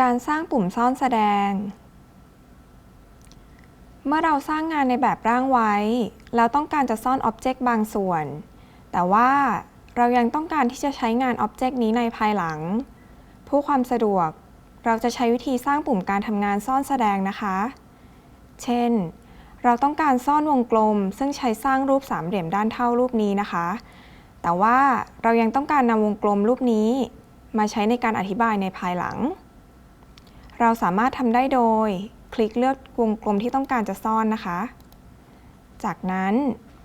การสร้างปุ่มซ่อนแสดง เมื่อเราสร้างงานในแบบร่างไว้ แล้วต้องการจะซ่อนอ็อบเจกต์บางส่วน แต่ว่าเรายังต้องการที่จะใช้งานอ็อบเจกต์นี้ในภายหลัง ผู้ความสะดวก เราจะใช้วิธีสร้างปุ่มการทำงานซ่อนแสดงนะคะ เช่น เราต้องการซ่อนวงกลม ซึ่งใช้สร้างรูปสามเหลี่ยมด้านเท่ารูปนี้นะคะ แต่ว่าเรายังต้องการนำวงกลมรูปนี้ มาใช้ในการอธิบายในภายหลัง เราสามารถทำได้โดย คลิกเลือกวงกลมที่ต้องการจะซ่อนนะคะ จากนั้น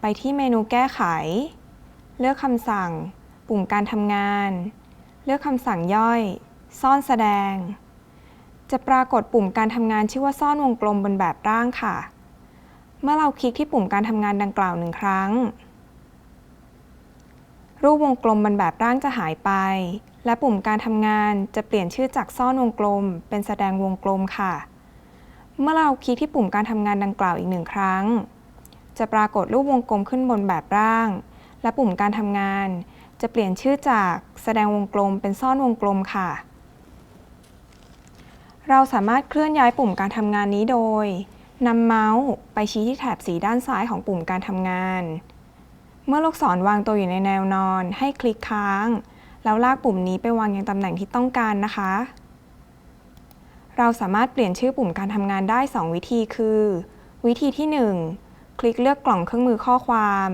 ไปที่เมนูแก้ไข เลือกคำสั่ง ปุ่มการทำงาน เลือกคำสั่งย่อย ซ่อนแสดง จะปรากฏปุ่มการทำงานชื่อว่าซ่อนวงกลมบนแบบร่างค่ะ เมื่อเราคลิกที่ปุ่มการทำงานดังกล่าวหนึ่งครั้ง รูปวงกลมบนแบบร่างจะหายไป และปุ่มการทำงานจะเปลี่ยนชื่อจากซ่อนวงกลม เป็นแสดงวงกลมค่ะ เมื่อเราคลิกที่ปุ่มการทำงานดังกล่าวอีกหนึ่งครั้ง จะปรากฏรูปวงกลมขึ้นบนแบบร่าง และปุ่มการทำงาน จะเปลี่ยนชื่อจากแสดงวงกลม เป็นซ่อนวงกลมค่ะ เราสามารถเคลื่อนย้ายปุ่มการทำงานนี้โดยนำเมาส์ไปชี้ที่แถบสีด้านซ้ายของปุ่มการทำงาน เมื่อลูกศรวางตัวอยู่ในแนวนอน ให้คลิกค้าง แล้วลากปุ่มนี้ไปวางยังตำแหน่งที่ต้องการนะคะ เราสามารถเปลี่ยนชื่อปุ่มการทำงานได้ 2 วิธีคือ วิธีที่ 1 คลิกเลือกกล่องเครื่องมือข้อความ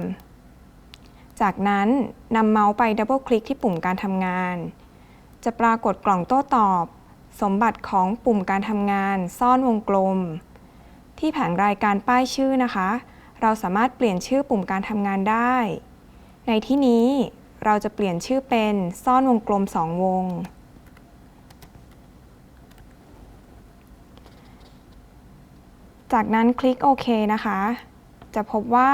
จากนั้นนำเมาส์ไปดับเบิลคลิกที่ปุ่มการทำงาน จะปรากฏกล่องโต้ตอบ สมบัติของปุ่มการทำงาน ซ่อนวงกลม ที่แผงรายการป้ายชื่อนะคะ เราสามารถเปลี่ยนชื่อปุ่มการทำงานได้ ในที่นี้ เราจะเปลี่ยนชื่อเป็นซ่อนวงกลม 2 วง จากนั้นคลิกโอเคนะคะ จะพบว่า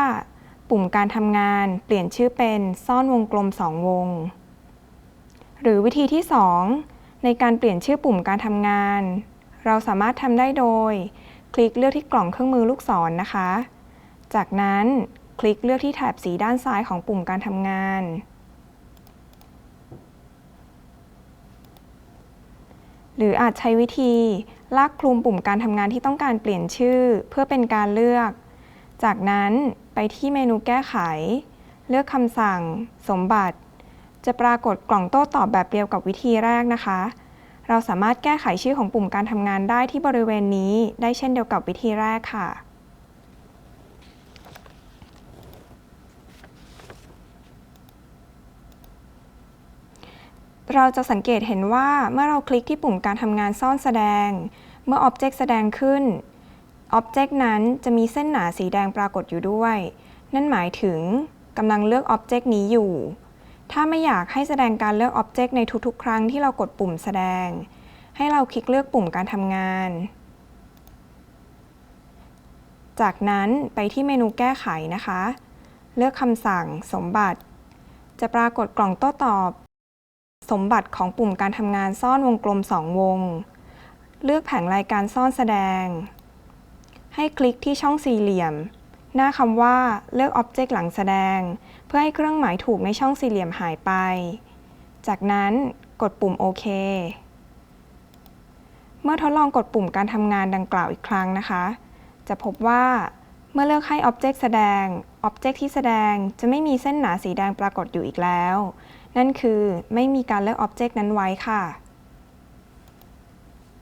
ปุ่มการทำงานเปลี่ยนชื่อเป็นซ่อนวงกลม 2 วง หรือวิธีที่ 2 ในการเปลี่ยนชื่อปุ่มการทำงาน เราสามารถทำได้โดย คลิกเลือกที่กล่องเครื่องมือลูกศรนนะคะ จากนั้นคลิกเลือกที่แถบสีด้านซ้ายของปุ่มการทำงาน หรืออาจใช้วิธีลากคลุมปุ่มการทำงานที่ต้องการเปลี่ยนชื่อ เพื่อเป็นการเลือก จากนั้นไปที่เมนูแก้ไข เลือกคำสั่ง สมบัติ จะปรากฏกล่องโต้ตอบแบบเดียวกับวิธีแรกนะคะ เราสามารถแก้ไขชื่อของปุ่มการทำงานได้ที่บริเวณนี้ ได้เช่นเดียวกับวิธีแรกค่ะ เราจะสังเกตเห็นว่าเมื่อเราคลิกที่ปุ่มการทำงานซ่อนแสดง เมื่อ Object แสดงขึ้น Object นั้นจะมีเส้นหนาสีแดงปรากฏอยู่ด้วย นั่นหมายถึงกำลังเลือก Object นี้อยู่ ถ้าไม่อยากให้แสดงการเลือก Object ในทุกๆ ครั้งที่เรากดปุ่มแสดง ให้เราคลิกเลือกปุ่มการทำงาน จากนั้นไปที่เมนูแก้ไขนะคะ เลือกคำสั่งสมบัติ จะปรากฏกล่องโต้ตอบ สมบัติของปุ่มการทำงานซ่อนวงกลม 2 วง เลือกแผงรายการซ่อนแสดง ให้คลิกที่ช่องสี่เหลี่ยม หน้าคำว่าเลือก Object หลังแสดง เพื่อให้เครื่องหมายถูกในช่องสี่เหลี่ยมหายไป จากนั้นกดปุ่มโอเค เมื่อทดลองกดปุ่มการทำงานดังกล่าวอีกครั้งนะคะ จะพบว่า เมื่อเลือกให้อ็อบเจกต์แสดงอ็อบเจกต์ที่แสดงจะไม่มีเส้นหนาสีแดงปรากฏอยู่อีกแล้ว นั่นคือไม่มีการเลือก Object นั้นไว้ค่ะ